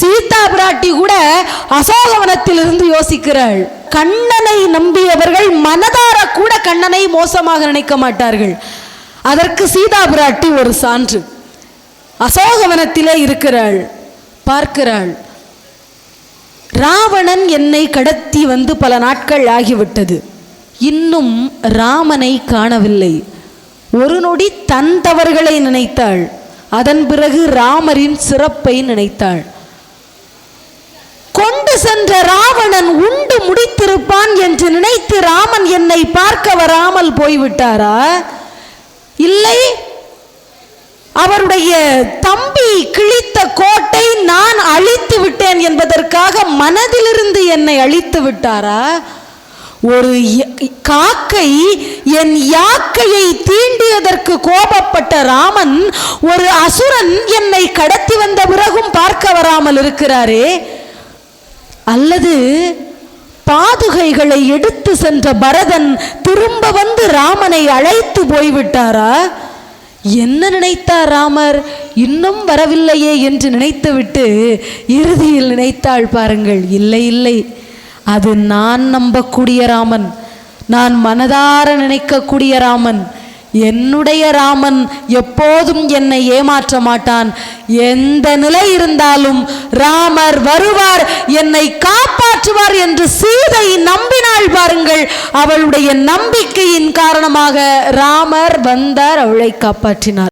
சீதா பிராட்டி கூட அசோகவனத்திலிருந்து யோசிக்கிறாள். கண்ணனை நம்பியவர்கள் மனதார கூட கண்ணனை மோசமாக நினைக்க மாட்டார்கள். அதற்கு சீதா பிராட்டி ஒரு சான்று. அசோகவனத்திலே இருக்கிறாள். பார்க்கிறாள். ராவணன் என்னை கடத்தி வந்து பல நாட்கள் ஆகிவிட்டது. இன்னும் ராமனை காணவில்லை. ஒரு நொடி தன் தவறுகளை நினைத்தாள். அதன் பிறகு ராமரின் சிறப்பை நினைத்தாள். சென்ற ராவணன் உண்டு முடித்திருப்பான் என்று நினைத்து ராமன் என்னை பார்க்க வராமல் போய்விட்டாரா? இல்லை. அவருடைய தம்பி கிழித்த கோட்டை நான் அழித்து விட்டேன் என்பதற்காக மனதிலிருந்து என்னை அழித்து விட்டாரா? ஒரு காக்கை என் யாக்கையை தீண்டியதற்கு கோபப்பட்ட ராமன் ஒரு அசுரன் என்னை கடத்தி வந்த பிறகும் பார்க்க வராமல் இருக்கிறாரே. அல்லது பாதுகைகளை எடுத்து சென்ற பரதன் திரும்ப வந்து ராமனை அழைத்து போய்விட்டாரா? என்ன நினைத்தார் ராமர்? இன்னும் வரவில்லையே என்று நினைத்துவிட்டு இறுதியில் நினைத்தாள் பாருங்கள். இல்லை இல்லை. அது நான் நம்பக்கூடிய ராமன். நான் மனதார நினைக்கக்கூடிய ராமன். என்னுடைய ராமன் எப்போதும் என்னை ஏமாற்ற மாட்டான். எந்த நிலை இருந்தாலும் ராமர் வருவார் என்னை காப்பாற்றுவார் என்று சீதை நம்பினாள் பாருங்கள். அவளுடைய நம்பிக்கையின் காரணமாக ராமர் வந்தார் அவளை காப்பாற்றினார்.